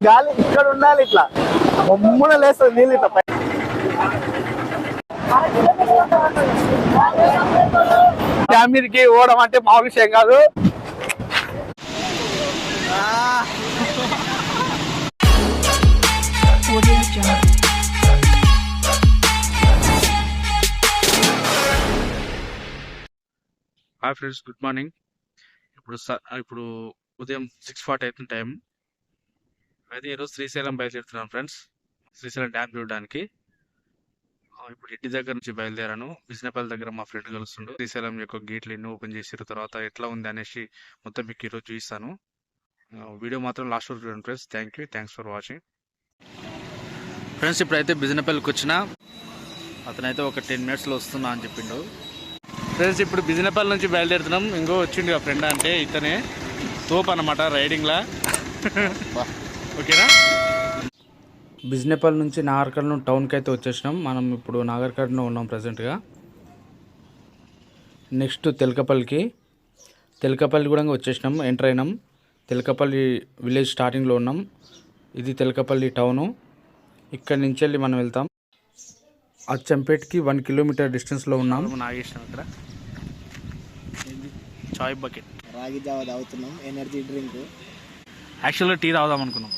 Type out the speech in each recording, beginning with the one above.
గాలి ఇక్కడ ఉండాలి ఇట్లా. బొమ్మన లేస్తుంది నీళ్ళు ఇట్లా పై- డ్యామ్ మీదకి అంటే మామూలు విషయం కాదు. హాయ్ ఫ్రెండ్స్ గుడ్ మార్నింగ్ ఇప్పుడు ఇప్పుడు ఉదయం సిక్స్ ఫార్టీ అవుతుంది టైం అయితే ఈరోజు శ్రీశైలం బయలుదేరుతున్నాను ఫ్రెండ్స్. శ్రీశైలం డ్యామ్ చూడడానికి. ఇప్పుడు ఇంటి దగ్గర నుంచి బయలుదేరాను. బిజినపల్లి దగ్గర మా ఫ్రెండ్ కలుస్తుండు. శ్రీశైలం యొక్క గేట్లు ఎన్ని ఓపెన్ చేసిన తర్వాత ఎట్లా ఉంది అనేసి మొత్తం మీకు ఈరోజు చూపిస్తాను. వీడియో మాత్రం లాస్ట్ వరకు చూడండి friends. Thank you thanks for watching friends ఇప్పుడైతే బిజినపల్లికి వచ్చిన అతనైతే ఒక టెన్ మినిట్స్లో వస్తున్నా అని చెప్పిండు. ఫ్రెండ్స్ ఇప్పుడు బిజినపల్లి నుంచి బయలుదేరుతున్నాం. ఇంకో వచ్చిండు ఆ ఫ్రెండ్ అంటే ఇతనే. తోపు అనమాట రైడింగ్లా ఓకేనా? బిజినపల్లి నుంచి నాగర్కర్నూలు టౌన్కి అయితే వచ్చేసినాం. మనం ఇప్పుడు నాగర్కర్నూలు ఉన్నాం ప్రజెంట్గా. నెక్స్ట్ తెలకపల్లికి. తెలకపల్లి కూడా వచ్చేసినాం ఎంటర్ అయినాం. తెలకపల్లి విలేజ్ స్టార్టింగ్లో ఉన్నాం. ఇది తెలకపల్లి టౌను. ఇక్కడి నుంచి వెళ్ళి మనం వెళ్తాం. అచ్చంపేట్కి వన్ కిలోమీటర్ డిస్టెన్స్లో ఉన్నాం. నాగేశ్వరం ఇక్కడ చాయ్ బకెట్. రాగి జావ తాగుతున్నాం ఎనర్జీ డ్రింక్. యాక్చువల్గా టీ తాగుదాం అనుకున్నాం.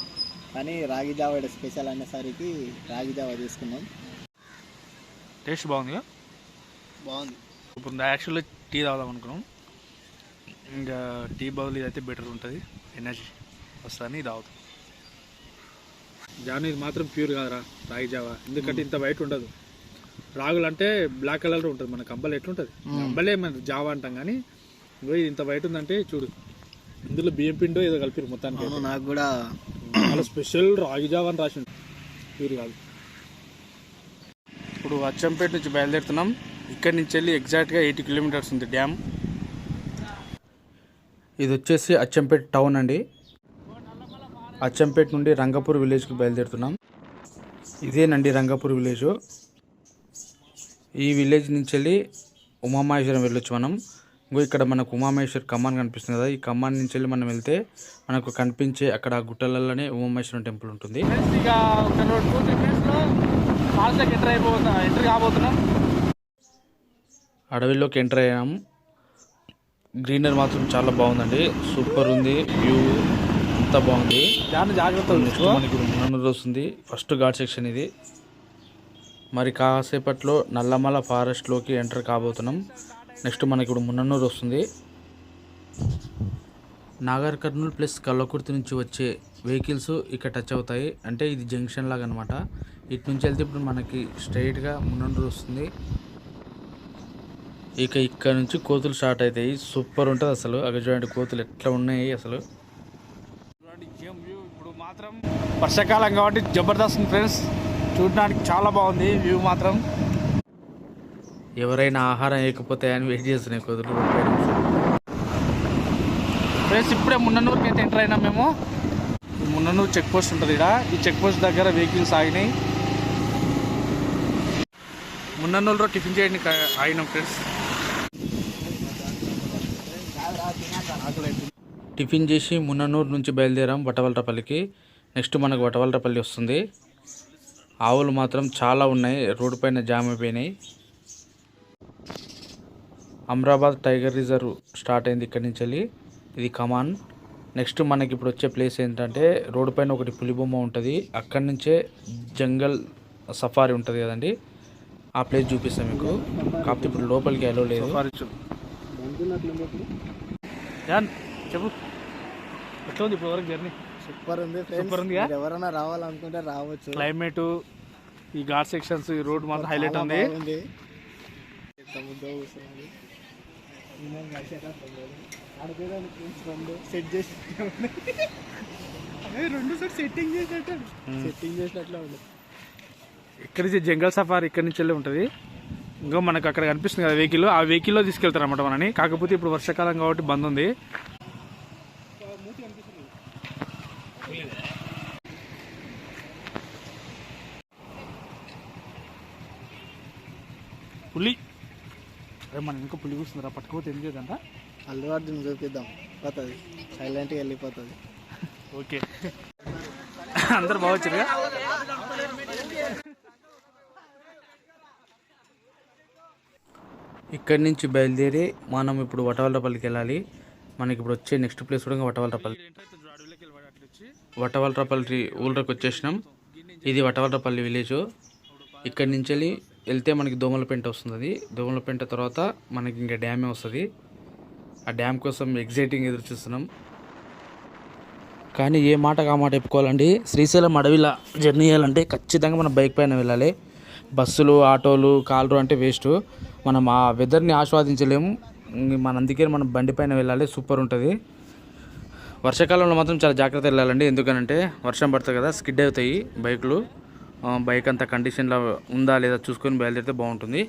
కానీ రాగి జావ స్పెషల్ అనేసరికి రాగి జావ తీసుకున్నాం. టేస్ట్ బాగుంది బాగుంది. ఇప్పుడు యాక్చువల్గా టీ తాగుదాం అనుకున్నాం. ఇంకా టీ బదులు ఇదైతే బెటర్ ఉంటుంది. ఎనర్జీ వస్తుందని ఇది తాగుతాం. జాను ఇది మాత్రం ప్యూర్ కాదురా రాగి జావా. ఎందుకంటే ఇంత వైట్ ఉండదు. రాగులు అంటే బ్లాక్ కలర్ ఉంటుంది మన కంబల్ ఎట్లుంటుంది? కంబలే మన జావా అంటాం కానీ ఇగో ఇది ఇంత వైట్ ఉందంటే చూడు. ఇందులో బియ్యం పిండో ఏదో కలిపిరు మొత్తానికి. నాకు కూడా చాలా స్పెషల్ రాగి జావా అని రాసి ప్యూర్ కాదు. ఇప్పుడు అచ్చంపేట నుంచి బయలుదేరుతున్నాం. ఇక్కడి నుంచి వెళ్ళి ఎగ్జాక్ట్గా ఎయిటీ కిలోమీటర్స్ ఉంది డ్యామ్. ఇది వచ్చేసి అచ్చంపేట్ టౌన్ అండి. అచ్చంపేట్ నుండి రంగపూర్ విలేజ్కి బయలుదేరుతున్నాం. ఇదేనండి రంగపూర్ విలేజ్ ఈ విలేజ్ నుంచి వెళ్ళి ఉమామహేశ్వరం వెళ్ళొచ్చు మనం. ఇంకో ఇక్కడ మనకు ఉమామహేశ్వర్ కమాన్ కనిపిస్తుంది కదా. ఈ కమాన్ నుంచి వెళ్ళి మనం వెళ్తే మనకు కనిపించే అక్కడ గుట్టలలోనే ఉమామహేశ్వరం టెంపుల్ ఉంటుంది. ఎంటర్ అయిపోతున్నా ఎంటర్ కాబోతున్నాం. అడవిలోకి ఎంటర్ అయ్యాం. గ్రీనరీ మాత్రం చాలా బాగుందండి. సూపర్ ఉంది. వ్యూ అంతా బాగుంది. దాన్ని జాగ్రత్త మనకి మున్నూరు వస్తుంది. ఫస్ట్ ఘాట్ సెక్షన్ ఇది. మరి కాసేపట్లో నల్లమల ఫారెస్ట్లోకి ఎంటర్ కాబోతున్నాం. నెక్స్ట్ మనకి ఇప్పుడు మున్నూరు వస్తుంది. నాగర్ కర్నూలు ప్లస్ కల్లకుర్తి నుంచి వచ్చే వెహికల్స్ ఇక్కడ టచ్ అవుతాయి. అంటే ఇది జంక్షన్ లాగా అనమాట ఇటు నుంచి వెళ్తే ఇప్పుడు మనకి స్ట్రైట్గా మున్నూరు వస్తుంది. ఇక ఇక్కడ నుంచి కోతులు స్టార్ట్ అవుతాయి. సూపర్ ఉంటుంది అసలు. అక్కడ చూడండి కోతులు ఎట్లా ఉన్నాయి అసలు. ఇప్పుడు మాత్రం వర్షాకాలం కాబట్టి జబర్దస్త్ ఫ్రెండ్స్. చూడడానికి చాలా బాగుంది వ్యూ మాత్రం. ఎవరైనా ఆహారం వేయకపోతే అని వెయిట్ చేస్తున్నాయి కుదురు ఫ్రెండ్స్ ఇప్పుడే మున్ననూరుకి అయితే ఎంటర్ అయినాం మేము. మున్ననూరు చెక్ పోస్ట్ ఉంటుంది ఇక్కడ ఈ చెక్ పోస్ట్ దగ్గర వెహికల్స్ ఆగినాయి. మున్ననూరులో టిఫిన్ చేయడానికి కా- ఆగినాం ఫ్రెండ్స్. టిఫిన్ చేసి మున్ననూరు నుంచి బయలుదేరాం వటవలరపల్లికి నెక్స్ట్ మనకు వటవలరపల్లి వస్తుంది. ఆవులు మాత్రం చాలా ఉన్నాయి రోడ్డు పైన జామ్ అయిపోయినాయి. అమరాబాద్ టైగర్ రిజర్వ్ స్టార్ట్ అయింది ఇక్కడి నుంచి వెళ్ళి. ఇది కమాన్. నెక్స్ట్ మనకి ఇప్పుడు వచ్చే ప్లేస్ ఏంటంటే రోడ్డు పైన ఒకటి పులిబొమ్మ ఉంటుంది. అక్కడి నుంచే జంగల్ సఫారీ ఉంటుంది కదండి. ఆ ప్లేస్ చూపిస్తాం మీకు. కాకపోతే ఇప్పుడు లోపలికి అలో లేదు. చెప్పు. ఎట్లా ఉంది ఇప్పుడు వరకు జర్నీ? సూపర్ ఉంది ఉందిగా? ఫ్రెండ్స్ ఎవరైనా రావాలనుకుంటే రావచ్చు. క్లైమేట్ ఈ ఘాట్ సెక్షన్స్ ఈ రోడ్ మాత్రం హైలైట్ ఉంది. రెండు సెట్ చేసి అదే రెండు సెట్టింగ్ చేసినట్టు. సెట్టింగ్ చేసినట్లే ఉంది. ఇక్కడ నుంచి జంగల్ సఫారీ ఇక్కడ నుంచి వెళ్ళి ఉంటుంది. ఇంకో మనకు అక్కడ కనిపిస్తుంది కదా వెహికల్. ఆ వెహికల్లో తీసుకెళ్తారు అనమాట మనని. కాకపోతే ఇప్పుడు వర్షాకాలం కాబట్టి బంద్ ఉంది పులి పులి కూర్చుందిరా పట్టుకోతే ఏం చేయదంట? అల్లు అర్జున్ చూపిద్దాం పోతుంది. సైలెంట్గా వెళ్ళిపోతుంది. ఓకే. అందరు బాగా వచ్చారుగా ఇక్కడి నుంచి బయలుదేరి మనం ఇప్పుడు వటవలరపల్లికి వెళ్ళాలి. మనకి ఇప్పుడు వచ్చే నెక్స్ట్ ప్లేస్ కూడా వటవలరపల్లి. వటవలరపల్లి ఊళ్ళకి వచ్చేసినాం. ఇది వటవలరపల్లి విలేజ్ ఇక్కడి నుంచి వెళ్ళి వెళ్తే మనకి దోమలపెంట వస్తుంది దోమలపెంట తర్వాత మనకి ఇంకా డ్యామే వస్తుంది. ఆ డ్యామ్ కోసం ఎగ్జైటింగ్ ఎదురు చూస్తున్నాం. కానీ ఏ మాట ఆ మాట చెప్పుకోవాలండి. శ్రీశైలం అడవిలో జర్నీ చేయాలంటే ఖచ్చితంగా మనం బైక్ పైన వెళ్ళాలి. బస్సులు ఆటోలు కార్లు అంటే వేస్ట్. మనం ఆ వెదర్ని ఆస్వాదించలేము. మన అందుకే మనం బండి పైన వెళ్ళాలి. సూపర్ ఉంటుంది. వర్షాకాలంలో మాత్రం చాలా జాగ్రత్త వెళ్ళాలండి. ఎందుకనంటే వర్షం పడుతుంది కదా స్కిడ్ అవుతాయి బైకులు. బైక్ అంత కండిషన్లో ఉందా లేదా చూసుకొని బయలుదేరితే బాగుంటుంది.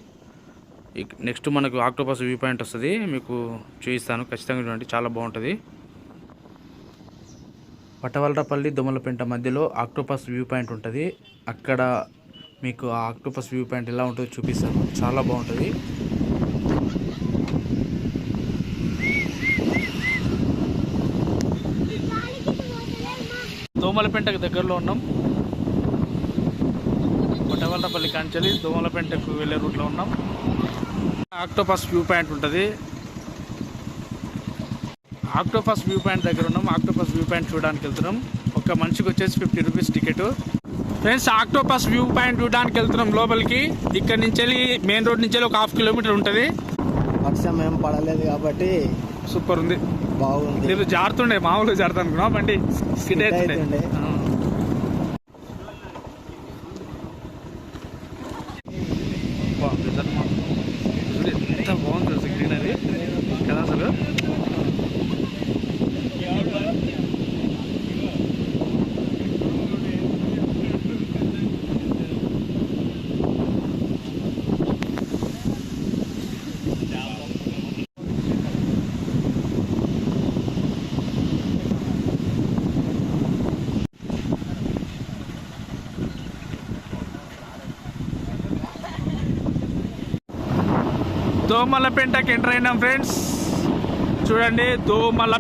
నెక్స్ట్ మనకు ఆక్టోపస్ వ్యూ పాయింట్ వస్తుంది. మీకు చూపిస్తాను. ఖచ్చితంగా చూడండి. చాలా బాగుంటుంది. పటవలరపల్లి దొమలపెంట మధ్యలో ఆక్టోపస్ వ్యూ పాయింట్ ఉంటుంది. అక్కడ మీకు ఆ ఆక్టోపస్ వ్యూ పాయింట్ ఎలా ఉంటుందో చూపిస్తాను. చాలా బాగుంటుంది. దోమలపెంటకు దగ్గరలో ఉన్నాం. పటవలరపల్లి కాంచెలి దోమలపెంటకు వెళ్ళే రూట్లో ఉన్నాం. ఆక్టోపస్ వ్యూ పాయింట్ ఉంటుంది. ఆక్టోపస్ వ్యూ పాయింట్ దగ్గర ఉన్నాం. ఆక్టోపస్ వ్యూ పాయింట్ చూడడానికి వెళ్తున్నాం. ఒక మనిషికి వచ్చేసి fifty rupees ticket. Friends octopus view point చూడడానికి వెళ్తున్నాం లోపలికి. ఇక్కడ నుంచి వెళ్ళి మెయిన్ రోడ్ నుంచి ఒక హాఫ్ కిలోమీటర్ ఉంటుంది. వర్షం ఏం పడలేదు కాబట్టి సూపర్ ఉంది. బాగుంది. నేను జారుతుండే మామూలుగా జారుతా అనుకున్నా బండి స్కిడ్ అవుతుండే అవుతుండే. ఆ. వా, weather మా- చూడు ఎంత బాగుంది అసలు గ్రీనరీ కదా అసలు దోమల ఎంటర్ అయినాం ఫ్రెండ్స్. చూడండి దోమల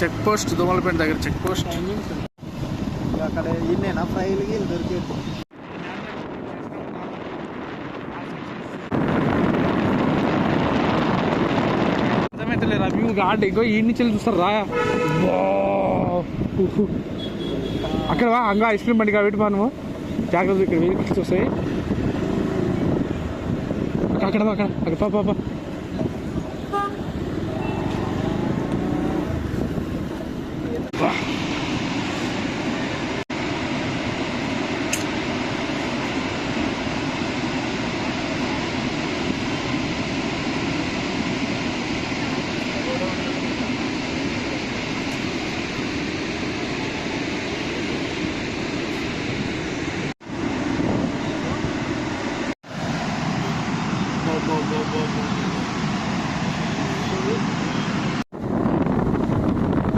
చెక్ పోస్ట్ దోమల దగ్గర చెక్ పోస్ట్. అక్కడ ఇన్నేనా ఫ్రైలు గీలు దొరికేది అర్థమైతలేరా వ్యూ ఘాట్ ఇంకో ఈ నుంచి చూస్తారు రా అక్కడ అంగా ఐస్ క్రీమ్ బండి కాబట్టి మనము. జాగ్రత్త ఇక్కడ వెహికల్స్ వస్తాయి అక్కడ అక్కడ అక్కడ. పాప పా పా పా వా.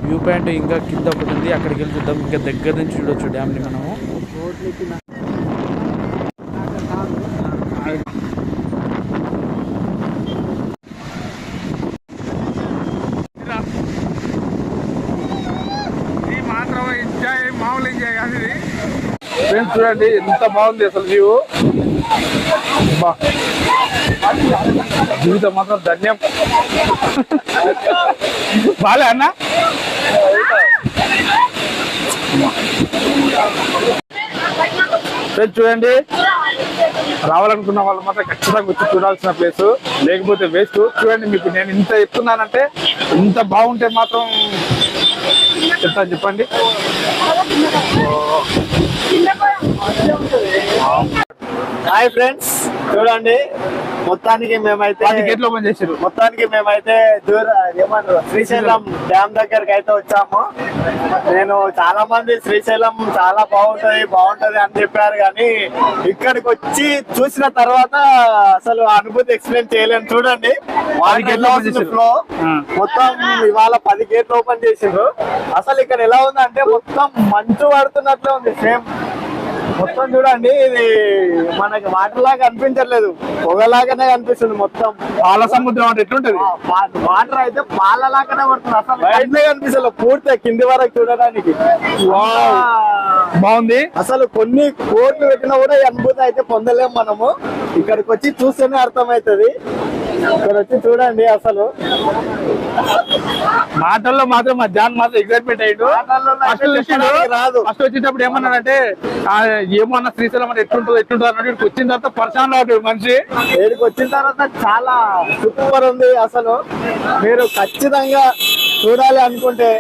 వ్యూ పాయింట్ ఇంకా కింద ఒకటి ఉంది. అక్కడికి వెళ్ళి చూద్దాం. ఇంకా దగ్గర నుంచి చూడొచ్చు డ్యామ్ని మనము. ఫ్రెండ్స్ చూడండి ఎంత బాగుంది అసలు వ్యూ బా. జీవితం మాత్రం ధన్యం. బాలే అన్న? చూడండి. రావాలనుకున్న వాళ్ళు మాత్రం ఖచ్చితంగా వచ్చి చూడాల్సిన ప్లేస్. లేకపోతే వేస్ట్. చూడండి మీకు నేను ఇంత చెప్తున్నానంటే ఇంత బాగుంటే మాత్రం చెప్తాను చెప్పండి. హాయ్ ఫ్రెండ్స్ చూడండి. మొత్తానికి మేమైతే గేట్లు ఓపెన్ చేసారు మొత్తానికి మేమైతే దూర ఏమంటారు? శ్రీశైలం డ్యామ్ దగ్గరికి అయితే వచ్చాము. నేను చాలా మంది శ్రీశైలం చాలా బాగుంటది బాగుంటది అని చెప్పారు కానీ ఇక్కడికి వచ్చి చూసిన తర్వాత అసలు అనుభూతి ఎక్స్ప్లెయిన్ చేయలేను. చూడండి. గేట్లు. ఫ్లో. మొత్తం ఇవాళ పది గేట్లు ఓపెన్ చేసిండ్రు అసలు ఇక్కడ ఎలా ఉంది అంటే మొత్తం మంచు పడుతున్నట్లే ఉంది. సేమ్ మొత్తం చూడండి ఇది మనకి వాటర్ లాగా అనిపించట్లేదు. పొగలాగానే కనిపిస్తుంది మొత్తం. పాల సముద్రం అంటే ఎట్లుంటది? వాటర్ అయితే పాలలాగానే పడుతుంది అసలు. బయటనే కనిపిస్తలేదు పూర్తిగా కింది వరకు చూడడానికి. బాగుంది. అసలు కొన్ని కోట్లు పెట్టినా కూడా ఈ అనుభూతి అయితే పొందలేం మనము. ఇక్కడికి వచ్చి చూస్తేనే అర్థమవుతుంది. ఇక్కడ వచ్చి చూడండి అసలు. మాటల్లో మాత్రం మా జాన్ మాత్రం ఎగ్జైట్మెంట్ అయ్యిండు. ఫస్ట్ చూసిండు చెప్పడానికి రాదు. ఫస్ట్ వచ్చేటప్పుడు ఏమన్నాడంటే ఏమన్నా శ్రీశైలం అంటే ఎట్లుంటుంది ఎట్లుంటుంది అన్నాడు ఇక్కడికి వచ్చిన తర్వాత పరిశాన్ అవుతాడు మనిషి. ఇక్కడికి వచ్చిన తర్వాత చాలా సూపర్ ఉంది అసలు. మీరు ఖచ్చితంగా చూడాలి అనుకుంటే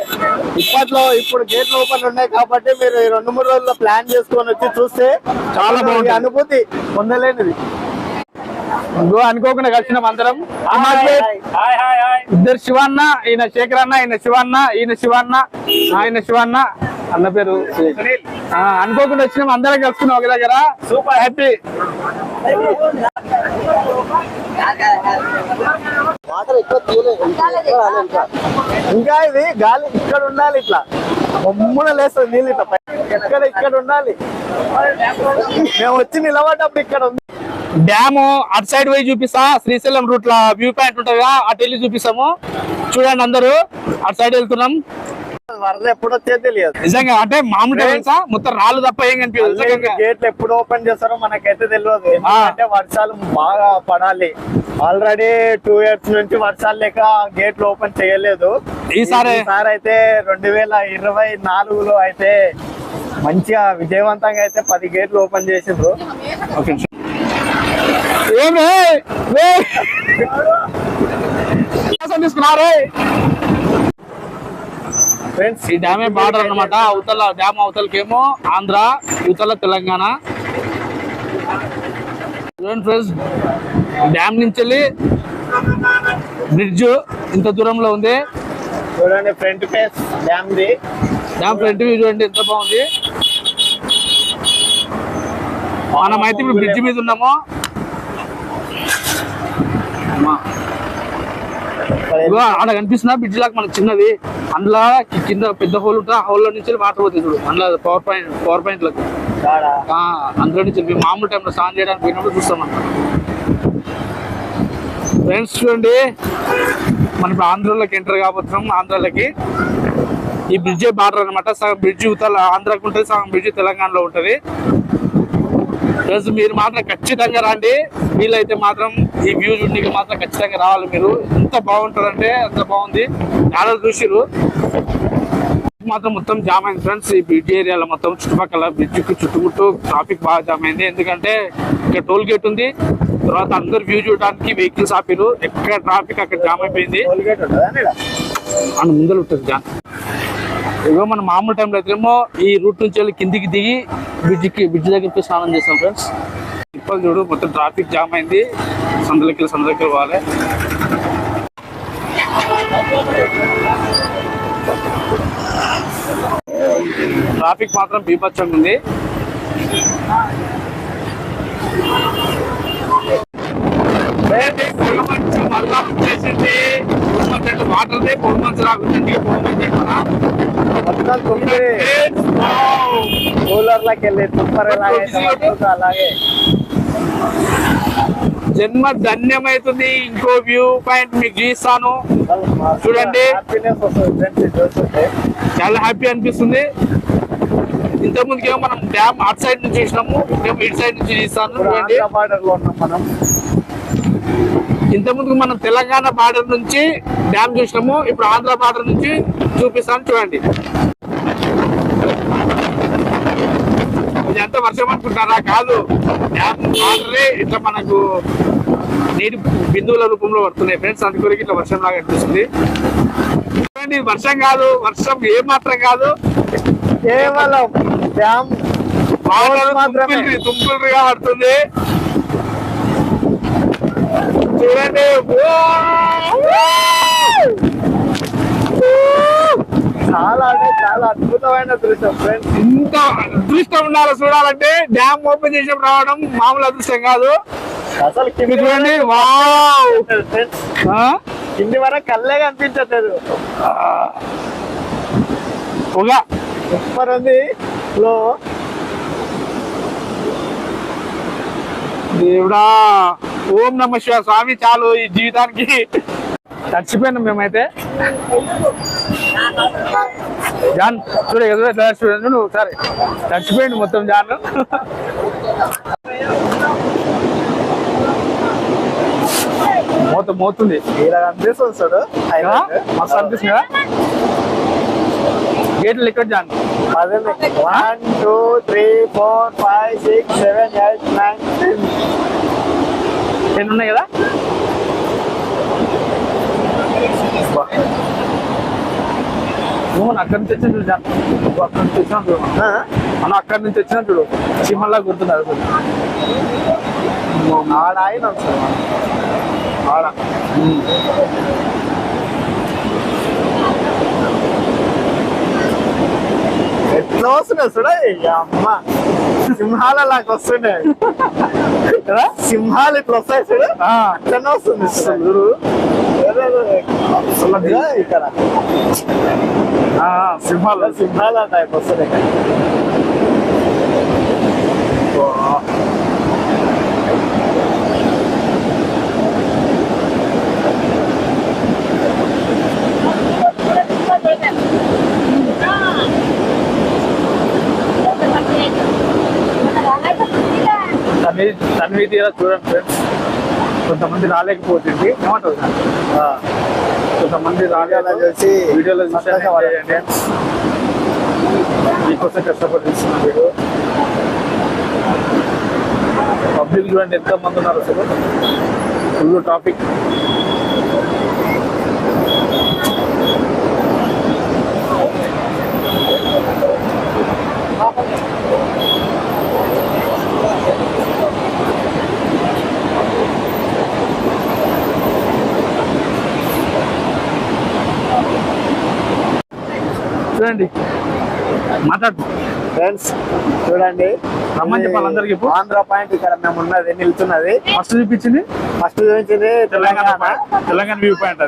ఇప్పట్లో ఇప్పుడు గేట్లు ఓపెన్ ఉన్నాయి కాబట్టి మీరు రెండు మూడు రోజుల్లో ప్లాన్ చేసుకొని వచ్చి చూస్తే చాలా అసలు బాగుంటుంది. అనుభూతి పొందలేనిది. ఇంకో అనుకోకుండా కలిసినాం అందరం. ఇద్దరు శివన్న ఈయన శేఖర్ అన్న ఈయన శివన్న ఈయన శివన్న ఆయన శివన్న. అన్న పేరు ఆ, అనుకోకుండా వచ్చినాం అందరం కలుసుకున్నాం ఒక దగ్గర. సూపర్ హ్యాపీ ఇంకా ఇది గాలి ఇక్కడ ఉండాలి ఇట్లా. బొమ్మన లేస్తుంది నీళ్ళు ఇట్లా ఎక్కడ ఇక్కడ ఉండాలి? మేము వచ్చి నిలబడ్డప్పుడు ఇక్కడ ఉంది. డ్యామ్ అటు సైడ్ పోయి చూపిస్తా. శ్రీశైలం రూట్లో వ్యూ పాయింట్ ఉంటుంది అటు వెళ్ళి చూపిస్తాము. చూడండి అందరూ. అటు సైడ్ వెళ్తున్నాం. వరద ఎప్పుడు వచ్చేది తెలియదు. నిజంగా అంటే మామూలు తెలుసా? మొత్తం రాళ్ళు తప్ప ఏం కనిపించదు. గేట్లు ఎప్పుడు ఓపెన్ చేస్తారో మనకైతే తెలియదు. ఎందుకంటే వర్షాలు బాగా పడాలి. ఆల్రెడీ టూ ఇయర్స్ నుంచి వర్షాలు లేక గేట్లు ఓపెన్ చేయలేదు. ఈసారి- ఈసారి అయితే రెండు వేల ఇరవై నాలుగులో అయితే మంచిగా విజయవంతంగా అయితే పది గేట్లు ఓపెన్ చేసిండ్రు. ఒక నిమిషం. ఏం రే? రే? కోసం తీసుకున్నారే? ఫ్రెండ్స్ ఈ డ్యామే బార్డర్ అన్నమాట. అవతల డ్యామ్ అవతలకేమో ఆంధ్ర ఇవతల తెలంగాణ. చూడండి ఫ్రెండ్స్ డ్యామ్ నుంచి వెళ్ళి బ్రిడ్జ్ ఇంత దూరంలో ఉంది. చూడండి front face dam the dam front view చూడండి ఎంత బాగుంది. మనమైతే ఇప్పుడు బ్రిడ్జ్ మీద ఉన్నాము. ఆడ కనిపిస్తున్నా బ్రిడ్జ్ లాగా మనకు చిన్నది. అందులో కింద పెద్ద హోల్ ఉంటుంది ఆ హోల్ నుంచి వాటర్ పోతుంది చూడు. అందులో పవర్ పాయింట్ పవర్ పాయింట్లకు కాడ? ఆ, అందులో నుంచి మేము మామూలు టైంలో స్నానం చేయడానికి పోయినప్పుడు చూస్తామంట ఫ్రెండ్స్ చూడండి మనం ఇప్పుడు ఆంధ్రలోకి ఎంటర్ కాబోతున్నాం. ఆంధ్రలోకి ఈ బ్రిడ్జ్ బార్డర్ అనమాట సగం బ్రిడ్జ్ ఆంధ్రాకు ఉంటుంది సగం బ్రిడ్జ్ తెలంగాణలో ఉంటుంది. ఫ్రెండ్స్ మీరు మాత్రం ఖచ్చితంగా రండి. వీలైతే మాత్రం ఈ వ్యూ చూడడానికి మాత్రం ఖచ్చితంగా రావాలి మీరు. ఎంత బాగుంటుందంటే అంత బాగుంది. చాలా చూసిరు మాత్రం మొత్తం జామ్ అయింది ఫ్రెండ్స్ ఈ బ్రిడ్జ్ ఏరియాలో మొత్తం చుట్టుపక్కల బ్రిడ్జ్కి చుట్టుముట్టు ట్రాఫిక్ బాగా జామ్ అయింది. ఎందుకంటే ఇక్కడ టోల్ గేట్ ఉంది. తర్వాత అందరు వ్యూ చూడడానికి వెహికల్స్ ఆపిరు ఎక్కడ ట్రాఫిక్ అక్కడ జామ్ అయిపోయింది. ముందర ఉంటుంది జామ్ ఇగో మన మామూలు టైంలో అయితేమో ఈ రూట్ నుంచి వెళ్ళి కిందికి దిగి బ్రిడ్జికి బ్రిడ్జ్ దగ్గరికి స్నానం చేస్తాం ఫ్రెండ్స్ ఇప్పుడు చూడు మొత్తం ట్రాఫిక్ జామ్ అయింది. సందులకి సందులకి పోవాలి. ట్రాఫిక్ మాత్రం బీపచ్చంగా ఉంది. వెళ్ళి తుప్పర్ అలాగే. జన్మ ధన్యమైతుంది ఇంకో వ్యూ పాయింట్ మీకు చూపిస్తాను. చూడండి. చాలా హ్యాపీ అనిపిస్తుంది. ఇంత ముందుకేమో మనం డ్యామ్ అటు సైడ్ నుంచి చూసినాము ఇటు సైడ్ నుంచి చూస్తాను చూడండి. ఉన్నాం మనం ఇంత ముందుకు మనం తెలంగాణ బార్డర్ నుంచి డ్యామ్ చూసినాము ఇప్పుడు ఆంధ్ర బార్డర్ నుంచి చూపిస్తాను చూడండి. ఇదంతా వర్షం అనుకుంటారా? కాదు డ్యామ్ ఇట్లా మనకు నీటి బిందువుల రూపంలో పడుతున్నాయి ఫ్రెండ్స్. అందుకొరికి ఇట్లా వర్షం లాగా అనిపిస్తుంది. చూడండి వర్షం కాదు వర్షం ఏ మాత్రం కాదు. కేవలం డ్యామ్ తుంపులుగా పడుతుంది. చూడండి. చాలా అంటే చాలా అద్భుతమైన దృశ్యం ఫ్రెండ్స్ ఇంత అదృష్టం ఉండాలి చూడాలంటే డ్యామ్ ఓపెన్ చేసినప్పుడు రావడం మామూలు అదృష్టం కాదు. అసలు చూడండి? కింది వరకు కళ్ళే కనిపించట్లేదు. పొగ సూపర్ ఉంది లో దేవుడా! ఓం నమ శివ స్వామి చాలు ఈ జీవితానికి. చచ్చిపోయినాం మేమైతే. జాన్ చూడ ఎదురు చచ్చిపోయాడు నువ్వు సరే చచ్చిపోయింది మొత్తం జాన్ మోత మోతుంది. ఇలా కనిపిస్తుంది చూడు? మస్తు అనిపిస్తుంది కదా? గేట్లు జాన్. పదండి. One two three four five six seven eight nine ten. ఎన్ని ఉన్నాయి కదా? నువ్వు అక్కడి నుంచి వచ్చిన చూడు అక్కడి నుంచి వచ్చినా చూడు. మనం అక్కడి నుంచి వచ్చినా చూడు. చీమల్లా గుర్తున్నారు. ఆడ ఆయన సార్. ఆడ. ఎట్లా వస్తున్నాయి చూడ? అమ్మ. సింహాల లాగా వస్తున్నాయి. కదా సింహాలు ఇట్లా వస్తాయి చూడు. ఆ, అట్లనే వస్తుంది. చూడు ఇక్కడ. ఆ, సింహాలు. సింహాల టైప్ వస్తున్నాయి. తన్ని తన్వి తీరా చూడండి ఫ్రెండ్స్ కొంతమంది రాలేకపోతుంది. ఏమంటారు? కొంతమంది రాలేలా చూసి వీడియోలో చూసి సంతోషపడండి. ఫ్రెండ్స్ మీకోసం కష్టపడి తీస్తున్నా వీడియో పబ్లిక్ చూడండి ఎంత మంది ఉన్నారు అసలు? ఫుల్ టాపిక్ రండి మాట్లాడు ఫ్రెండ్స్ చూడండి. ఆంధ్ర పాయింట్ ఇక్కడ మేము ఉన్నది నిల్చున్నది. ఫస్ట్ చూపించింది? ఫస్ట్ చూపించింది Telangana Telangana. View point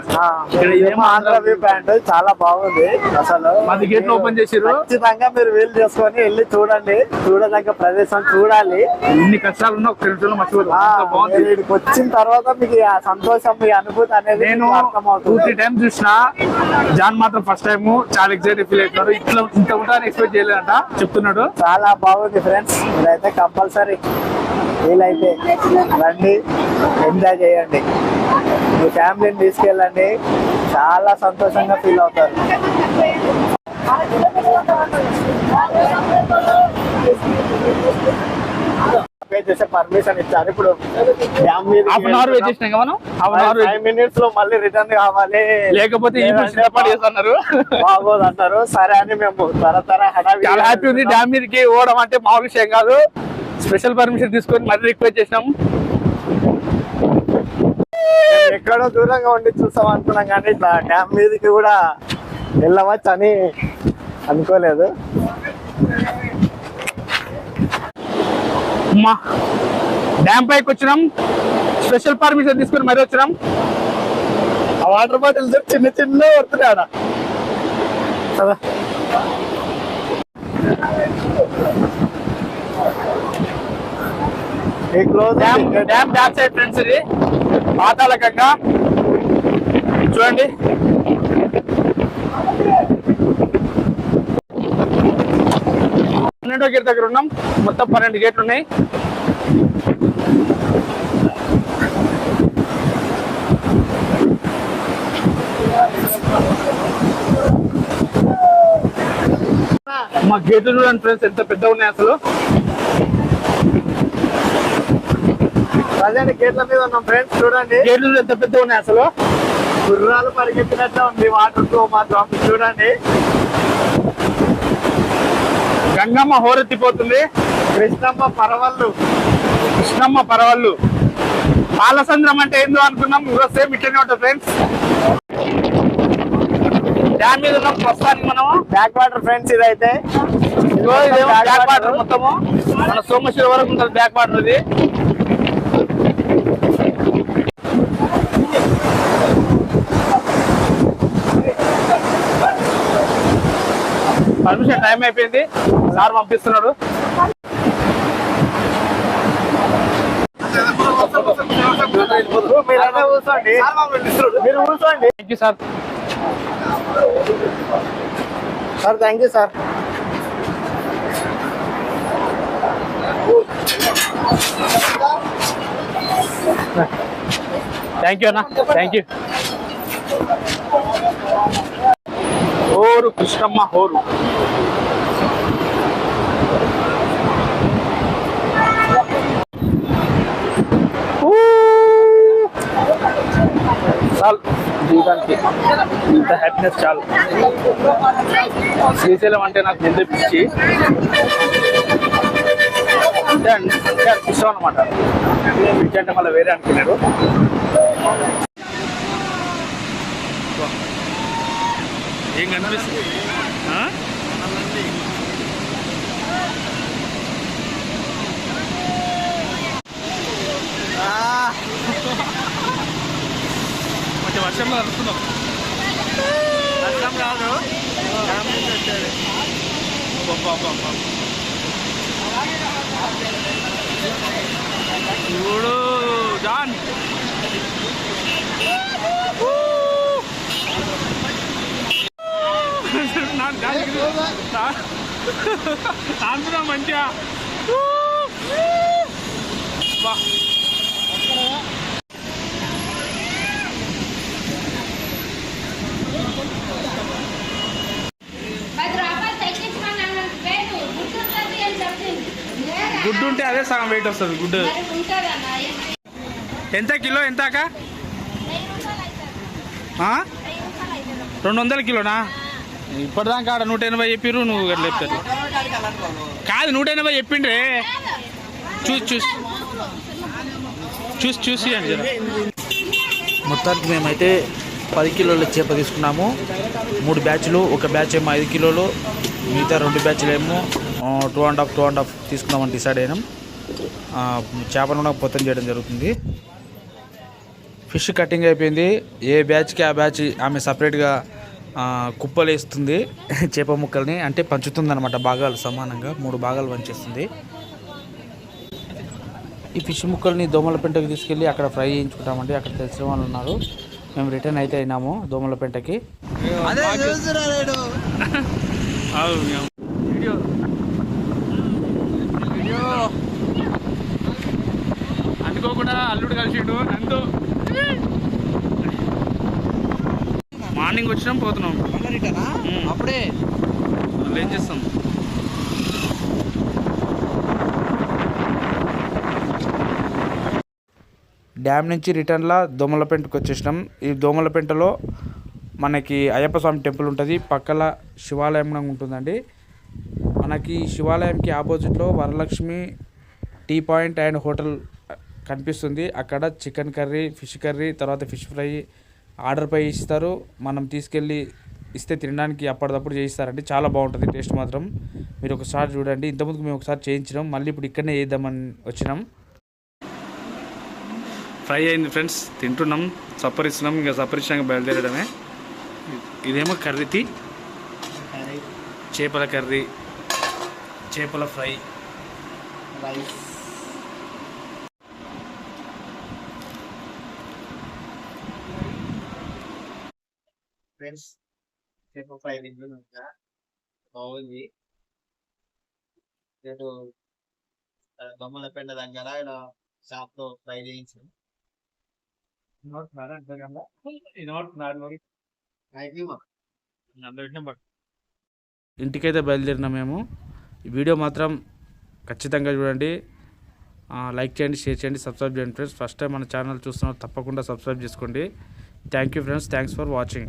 Andhra view point చాలా బాగుంది అసలు. మాది మీరు ఓపెన్ చేసిర్రు. ఖచ్చితంగా మీరు వీలు చేసుకొని వెళ్ళి చూడండి. చూడదగ్గ ప్రదేశం చూడాలి. ఇన్ని కష్టాలు ఉన్నా ఇక్కడికి వచ్చిన తర్వాత మీకు ఆ సంతోషం మీ అనుభూతి అనేది నేను టూ త్రీ టైమ్స్ చూసిన జాన్ మాత్రం ఫస్ట్ టైం చాలా ఎక్సైటెడ్ ఫీల్ అవుతున్నారు ఇట్లా ఇంత ఉంటారని ఎక్స్పెక్ట్ చేయలేదంట. చెప్తున్నాడు చాలా బాగుంది ఫ్రెండ్స్ మీరైతే కంపల్సరీ వీలైతే రండి ఎంజాయ్ చేయండి. మీ ఫ్యామిలీని తీసుకెళ్ళండి. చాలా సంతోషంగా ఫీల్ అవుతారు. పే చేసే పర్మిషన్ ఇచ్చారు. ఇప్పుడు డ్యామ్ మీద హాఫ్ అన్ అవర్ వెయిట్ చేసినాం కదా మనం? హాఫ్ అన్ అవర్ ఫైవ్ మినిట్స్లో మళ్ళీ రిటర్న్ కావాలి. లేకపోతే చేస్తున్నారు. బాగోదు అంటారు సరే అని మేము హడావిడి చాలా హ్యాపీ ఉంది. డ్యామ్ మీదకి పోవడం అంటే మామూలు విషయం కాదు. స్పెషల్ పర్మిషన్ తీసుకొని మరీ రిక్వెస్ట్ చేసినాం. ఎక్కడో దూరంగా ఉండి చూస్తాం అనుకున్నాం కానీ ఇట్లా డ్యామ్ మీదకి కూడా వెళ్ళవచ్చు అని అనుకోలేదు. అమ్మా. డ్యామ్ పైకి వచ్చినాం. స్పెషల్ పర్మిషన్ తీసుకొని మరీ వచ్చినాం. ఆ వాటర్ బాటిల్స్ చిన్న చిన్న ఆడ. కదా close dam dam back side friends ఇది. పాతాళకంగా చూడండి. పన్నెండో గేట్ దగ్గర ఉన్నాం. మొత్తం పన్నెండు గేట్లు ఉన్నాయి. మా గేట్లు చూడండి ఫ్రెండ్స్ ఎంత పెద్ద ఉన్నాయి అసలు. ప్రజెంట్ గేట్ల మీద ఉన్నాం ఫ్రెండ్స్ చూడండి. గేట్లు ఎంత పెద్ద ఉన్నాయి అసలు. గుర్రాలు పరిగెత్తినట్టు ఉంది వాటర్ మాత్రం చూడండి. గంగమ్మ హోరెత్తిపోతుంది. కృష్ణమ్మ పరవళ్ళు. కృష్ణమ్మ పరవళ్ళు. పాలసంద్రం అంటే ఏందో అనుకున్నాం. ఇదో సేమ్ ఇట్లనే ఉంటుంది ఫ్రెండ్స్ డ్యామ్ మీద ఉన్నాం. ప్రస్తుతానికి మనము. బ్యాక్ వాటర్ ఫ్రెండ్స్ ఇదైతే. బ్యాక్ వాటర్ మొత్తము. మన సోమశిల వరకు ఉంటుంది బ్యాక్ వాటర్ ఇది. పర్మిషన్ టైం అయిపోయింది. సార్ పంపిస్తున్నాడు. కూర్చోండి. మీరు కూర్చోండి. Thank you sir sir thank you sir thank you అన్న. థ్యాంక్ యూ హోరు కృష్ణమ్మ హోరు. చాలు. జీవితానికి ఇంత హ్యాపీనెస్ చాలు. శ్రీశైలం అంటే నాకు ముందే పిచ్చి. అంటే అంటే ఇష్టం అనమాట పిచ్చి అంటే మళ్ళీ వేరే అనుకున్నారు ఏం కనిపిస్తుంది? Ah! కొంచెం వర్షంలో అనుకున్నాం వర్షం రాదు చూడు జాన్. మంచిగా బా పది రూపాయలు తగ్గించమన్నాను లేదు గుర్తుంటుంది అని చెప్పింది గుడ్డు ఉంటే అదే సగం వెయిట్ వస్తుంది గుడ్డు. ఎంత కిలో ఎంత అక్క? రెండు వందల కిలోనా? ఇప్పటిదాకా ఆడ నూట ఎనభై చెప్పిర్రు నువ్వు అట్లా చెప్తారు. కాదు నూట ఎనభై చెప్పిండ్రే. చూసి చూసి. చూసి చూసి అని జర. మొత్తానికి మేమైతే పది కిలోల చేప తీసుకున్నాము. మూడు బ్యాచ్లు ఒక బ్యాచ్ ఏమో ఐదు కిలోలు మిగతా రెండు బ్యాచ్లు ఏమో two and half two and half తీసుకుందామని డిసైడ్ అయినాం. చేపను కూడా పొత్తం చేయడం జరుగుతుంది. ఫిష్ కటింగ్ అయిపోయింది. ఏ బ్యాచ్కి ఆ బ్యాచ్ ఆమె సపరేట్గా కుప్పలు వేస్తుంది. చేప ముక్కల్ని అంటే పంచుతుంది అనమాట భాగాలు సమానంగా మూడు భాగాలు పంచేస్తుంది ఈ ఫిష్ ముక్కల్ని దోమల పెంటకి తీసుకెళ్ళి అక్కడ ఫ్రై చేయించుకుంటామండి. అక్కడ తెలిసిన వాళ్ళు ఉన్నారు. మేము రిటర్న్ అయితే అయినాము దోమల పెంటకి. అనుకోకుండా అల్లుడు కలిసిండు నందు. మార్నింగ్ వచ్చినాం పోతున్నాం. అప్పుడే. మళ్ళీ ఏం చేస్తాం? డ్యామ్ నుంచి రిటర్న్లా దోమలపెంటకు వచ్చేసినాం. ఈ దోమలపెంటలో మనకి అయ్యప్ప స్వామి టెంపుల్ ఉంటుంది. పక్కల శివాలయం కూడా ఉంటుందండి. మనకి శివాలయంకి ఆపోజిట్లో Varalakshmi tea point and hotel కనిపిస్తుంది. అక్కడ చికెన్ కర్రీ ఫిష్ కర్రీ తర్వాత ఫిష్ ఫ్రై ఆర్డర్ పై ఇస్తారు. మనం తీసుకెళ్ళి ఇస్తే తినడానికి అప్పటిదప్పుడు చేయిస్తారండి. చాలా బాగుంటుంది టేస్ట్ మాత్రం. మీరు ఒకసారి చూడండి. ఇంతకుముందుకు మేము ఒకసారి చేయించినాం. మళ్ళీ ఇప్పుడు ఇక్కడనే చేద్దామని వచ్చినాం. ఫ్రై అయింది ఫ్రెండ్స్. తింటున్నాం. సప్పరిస్తున్నాం ఇంకా సప్పరించాక బయలుదేరడమే. ఇదేమో కర్రీ టీ? చేపల కర్రీ. చేపల ఫ్రై. రైస్. ఫ్రెండ్స్ చేప ఫ్రై తింటున్నా బాగుంది నేను బొమ్మల పెండ దగ్గర ఇక్కడ షాప్లో ఫ్రై చేయించాను ఇంటికైతే బయలుదేరినా మేము ఈ వీడియో మాత్రం ఖచ్చితంగా చూడండి. ఆ, లైక్ చేయండి షేర్ చేయండి సబ్స్క్రైబ్ చేయండి ఫ్రెండ్స్ ఫస్ట్ టైం మన ఛానల్ చూస్తున్నారు తప్పకుండా సబ్స్క్రైబ్ చేసుకోండి. Thank you friends thanks for watching